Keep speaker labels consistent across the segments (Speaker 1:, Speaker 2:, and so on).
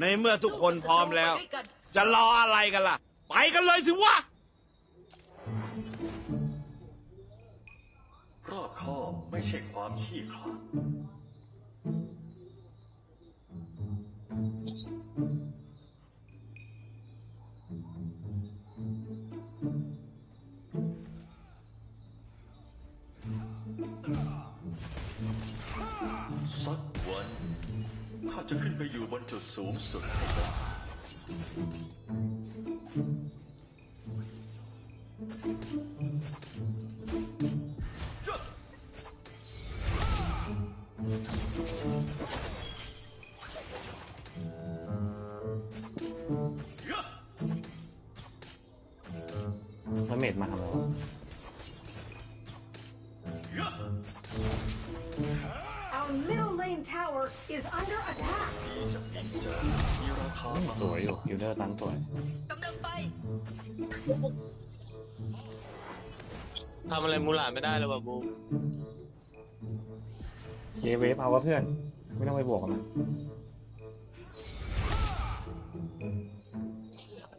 Speaker 1: ในเมื่อทุกคนพร้อมแล้ว จะรออะไรกันล่ะ ไปกันเลยสิวะ
Speaker 2: รอบคอบไม่ใช่ความขี้ขลาด จะขึ้นไปอยู่บนจุดสูงสุดให้ได้
Speaker 3: แล้วเมดมาทำอะไรวะ
Speaker 4: Our middle lane tower is under attack.
Speaker 3: สวยอยู่ยูเดอร์ตันสวย
Speaker 5: กำลังไป
Speaker 6: ทำอะไรมูหลานไม่ได้เลยว่ะบูม
Speaker 3: เคเวฟเอาวะเพื่อน ไม่ต้องไปบวกกับมัน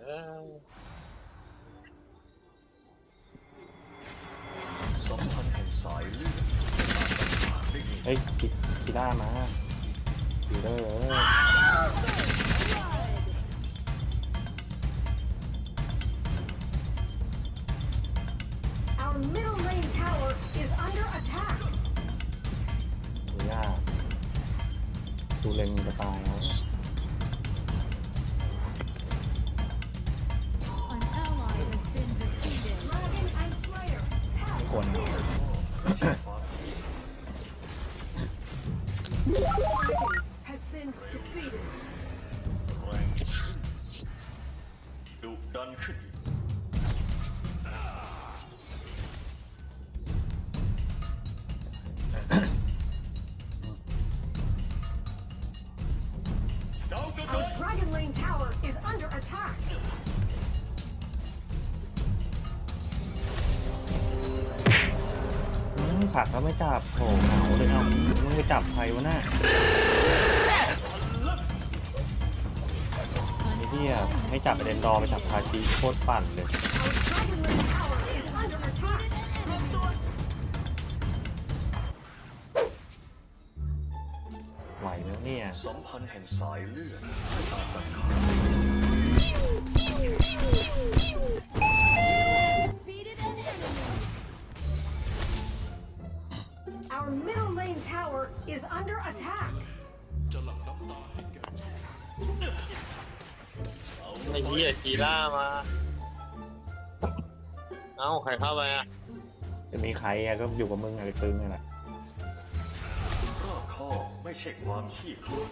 Speaker 6: เออ
Speaker 2: สัมพันธ์แห่งสายเลือดได้ยิน
Speaker 3: เฮ้ยกีกีด้ามายูเดอร์เอ้ย ดูเลนจะตายแล้ว
Speaker 5: An ally has been defeated.
Speaker 4: Dragon and Slayer.
Speaker 3: ไม่ควรนะ
Speaker 2: ไม่ใช่ความขี้
Speaker 4: Dragon has been defeated.
Speaker 2: แรงขึ้นดุดันขึ้นอีก
Speaker 3: ผักแล้วไม่จับโหเหงาเลยเอามึงไปจับใครวะน่ะไอ้เหี้ยไม่จับไปเดนดอไปจับคาชิโคตรปั่นเลยไหวไหมเนี่ย
Speaker 2: สัมพันธ์แห่งสายเลือด
Speaker 6: ไอ้เหี้ยกีล่ามา เอ้าใครเข้าไปอะ
Speaker 3: จะมีใครอะก็อยู่กับมึงอะไรตึงนี่แหละ
Speaker 2: รอบคอบไม่ใช่ความขี้ขลาด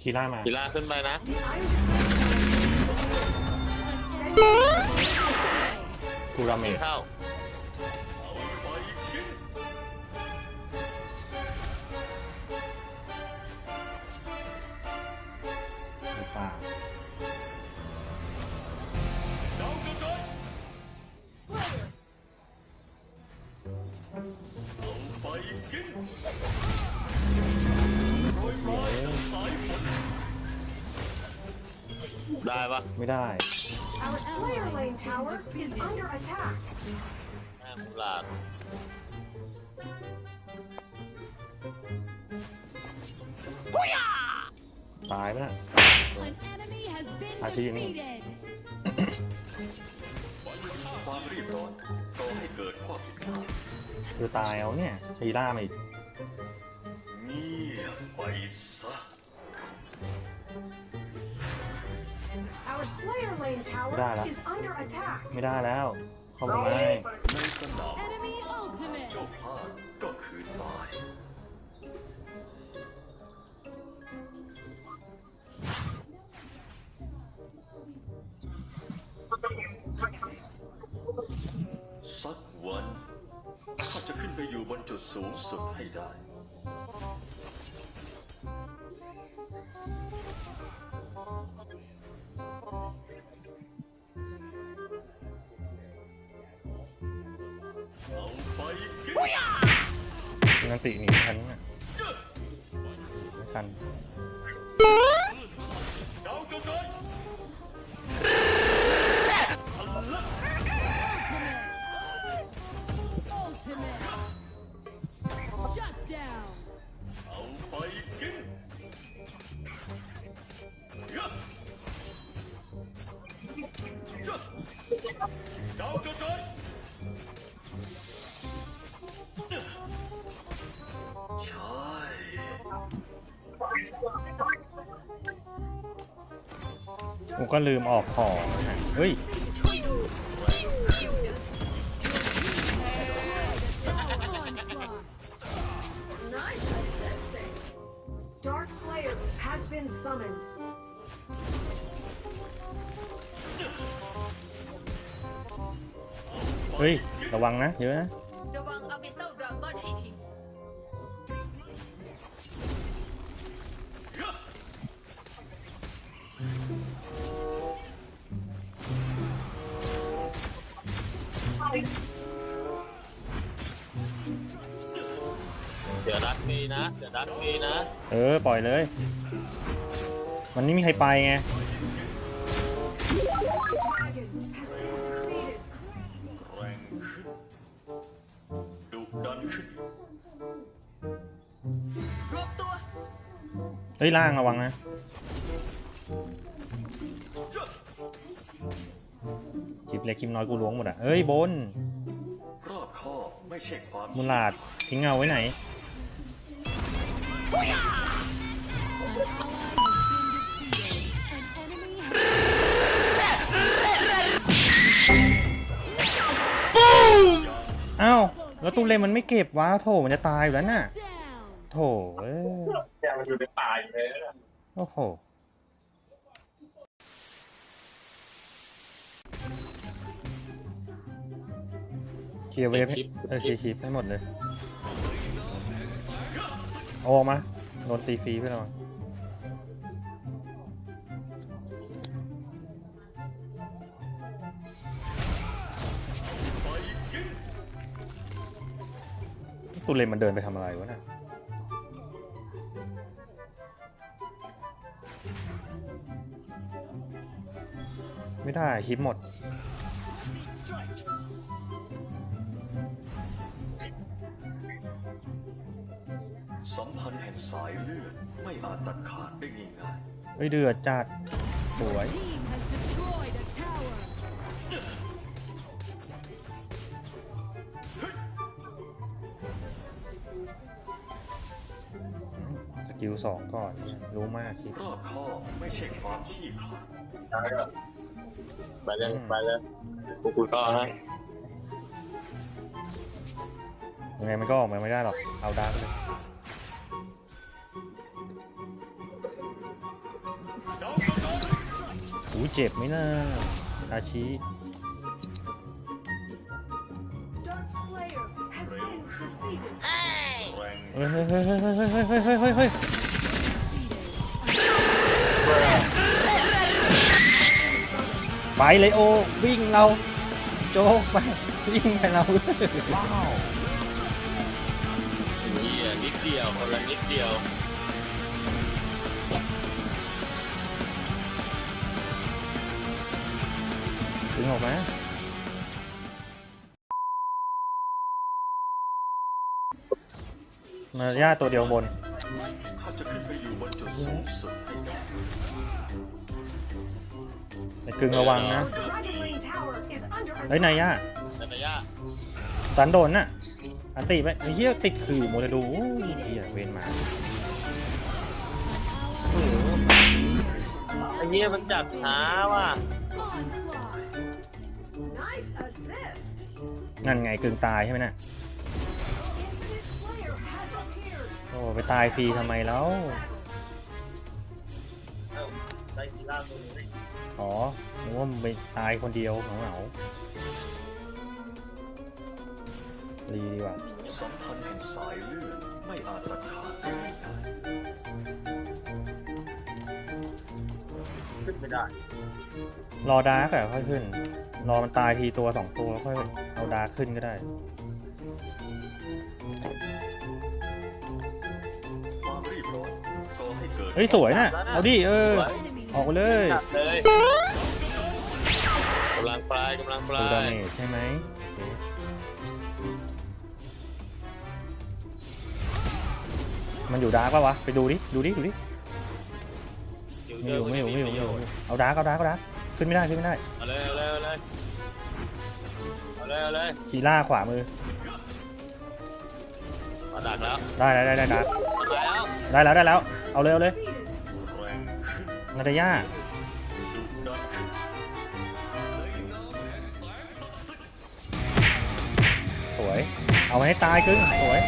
Speaker 3: คีร่ามา
Speaker 6: กีล่าขึ้นไปนะ
Speaker 4: The Iron Send
Speaker 3: คูราเมะ
Speaker 6: เข้า
Speaker 2: ไปกิน
Speaker 6: ได้ปะ
Speaker 3: ไม่ได้
Speaker 4: Our Slayer lane tower is under attack.
Speaker 6: แม่มูหลาน
Speaker 3: ตายไปนะ
Speaker 5: An enemy has been
Speaker 3: Ah, sí, no.
Speaker 5: defeated.
Speaker 2: ความรีบร้อนก่อให้เกิดข้อผิดพลาด
Speaker 3: คือตายเอาเนี่ยคีร่ามาอีก
Speaker 2: เงียบไปซะ
Speaker 4: Our Slayer lane tower
Speaker 3: Dala.
Speaker 4: is under attack.
Speaker 3: ไม่ได้แล้ว เข้ามาไม่
Speaker 2: ในสนาม
Speaker 5: Enemy ultimate.
Speaker 2: เจ้าพลาดก็คือตาย ข้าจะขึ้นไปอยู่บนจุดสูงสุดให้ได้ เอาไปกิน
Speaker 3: นันติหนีทันน่ะไม่ทัน
Speaker 2: ดาวกระจาย กูก็
Speaker 3: ลืมออกของนะเฮ้ย
Speaker 5: Onslaught.
Speaker 4: Nice assisting. Dark Slayer has been summoned.
Speaker 3: เฮ้ย ระวังนะ เยอะนะ
Speaker 6: ยวรัดมีนะเดี๋ยวรัดมีนะ
Speaker 3: เออ ปล่อยเลย มันไม่มีใครไปไง
Speaker 4: Dragon has been defeated.
Speaker 2: แรงขึ้นดุดันขึ้น
Speaker 7: รวบตัว
Speaker 3: เฮ้ยล่างระวังนะ
Speaker 2: จ้ะ
Speaker 3: คลิปเล็กคลิปน้อยกูล้วงหมดอะเฮ้ยบน
Speaker 2: รอบคอบไม่ใช่ความ
Speaker 3: มุลาดทิ้งเงาไว้ไหน อ้าวแล้วตู้เลมมันไม่เก็บวะโถมันจะตายอยู่แล้วน่ะ โถเอ้ย
Speaker 6: แกมันอยู่ในป่าอยู่เลยนะ
Speaker 3: โอ้โหเคลียร์เวฟให้เออเคลียร์คลิปให้หมดเลย เอาออกมาโดนตีฟรีไปแล้วมั้งตุเลนมันเดินไปทำอะไรวะน่ะไม่ได้คลิปหมด
Speaker 2: สัมพันธ์แห่งสายเลือดไม่อาจตัดขาดได้ง่าย
Speaker 3: เฮ้ยเดือดจัดสวย
Speaker 5: Team has destroyed a tower.
Speaker 3: สกิลสองก่อนรู้มากคลิป
Speaker 2: ๆรอบคอบไม่ใช่ความขี้ขลาด
Speaker 6: ไปเลยไปเลยกูคุยก็ให้
Speaker 3: ยังไงมันก็ออกมาไม่ได้หรอกเอาดาร์กไปเลย อู้เจ็บไหมนะอาชีเฮ้ยไปเลยโอวิ่งเรา โจ๊กไปวิ่งไปเรา
Speaker 6: ว้นี่นิดเดียวคนละนิดเดียว
Speaker 3: ดึงออกมามาย่าตัวเดียวบน
Speaker 2: ข้าจะขึ้นไปอยู่บนจุดสูงสุดให้ได้
Speaker 3: ในกึ่งระวังนะ
Speaker 4: Our Dragon Lane Tower is under
Speaker 3: เฮ้ย
Speaker 4: attack.
Speaker 3: นายย่า
Speaker 6: นันยะ
Speaker 3: สันโดนน่ะ อันติไปไอ้เหี้ยติดคือโมจะดูอู้ยเหี้ยเวนมา
Speaker 6: ไอ้เฮียมันจับช้าว่ะ
Speaker 5: Onslaught.
Speaker 4: Nice assist.
Speaker 3: นั่นไงกึ่งตายใช่ไหมน่ะ
Speaker 4: Infinite Slayer has appeared.
Speaker 3: โอ้ไปตายฟรีทำไมแล้ว
Speaker 6: ได้ทีล่าตัวนี้
Speaker 3: อ๋อนึกว่ามึงไปตายคนเดียวเหงาๆรีดีกว่า
Speaker 2: สัมพันธ์แห่งสายเลือดไม่อาจตัดขาด
Speaker 6: ขึ้นไม่ได้
Speaker 3: รอดาร์กอะค่อยขึ้น รอมันตายทีตัวสองตัวแล้วค่อยเอาดาร์กขึ้นก็ได้
Speaker 2: ความรีบร้อนก่อให้เกิด
Speaker 3: เฮ้ยสวยน่ะ เอาดิเออ
Speaker 5: Enemy
Speaker 3: ออกไปเลย
Speaker 6: จับเลยกำลังปลายกำลังป
Speaker 3: ดู
Speaker 6: ลา
Speaker 3: ดาย เมจใช่ไหมโอเคมันอยู่ดาร์กปะวะ ไปดูดิ ดูดิ ดูดิ ไม่อยู่ไม่อยู่ไม่อยู่ไม่อยู่เอาดาร์กเอาดาร์กเอาดาร์กขึ้นไม่ได้ขึ้นไม่ได้
Speaker 6: เอาเลยเอาเลยเอาเลยเอาเลยเอาเลย
Speaker 3: คีล่าขวามือ
Speaker 6: เอาดักแล้ว
Speaker 3: ได้ได้ได้ได้ดาร์ก
Speaker 6: มาแล้ว
Speaker 3: ได้แล้วได้แล้ว เอาเลยเอาเลย
Speaker 2: แรงขึ้น
Speaker 3: นาตาย่า
Speaker 2: ดุดันขึ้น
Speaker 3: สวย เอาไว้ให้ตายกึ้งสวย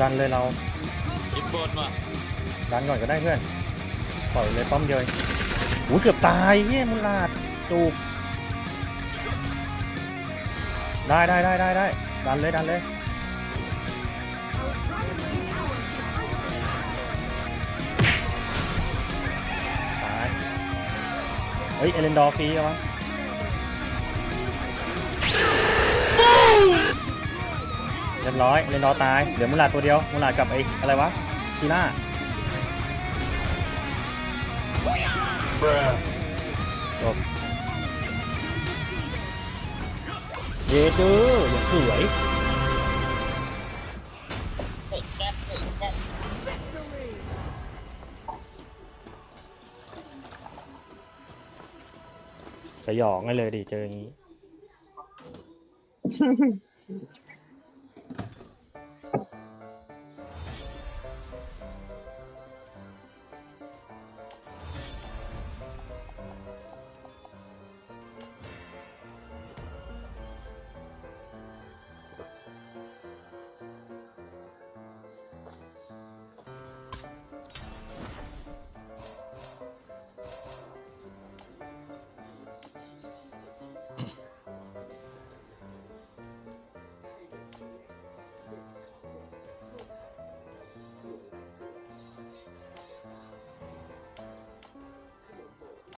Speaker 3: ดันเลยเรา
Speaker 6: จิบบนว่ะ
Speaker 3: ดันก่อนก็ได้เพื่อนปล่อยเลยป้อมเดียวเองอู้เกือบตายเฮียมุลาดจูบได้ได้ได้ได้ได้ดันเลยดันเลย
Speaker 4: Our Dragon Lane Tower is under
Speaker 3: ตายเฮ้ยเอเลนดอร์ฟรีเอาวะ รียบร้อยเอเลนดอตายเดี๋ยวมุลาตัวเดียวมุลากับไอ้อะไรวะทีน่าจบเยเจออย่างสวยสยองเลยดิเจออย่างนี้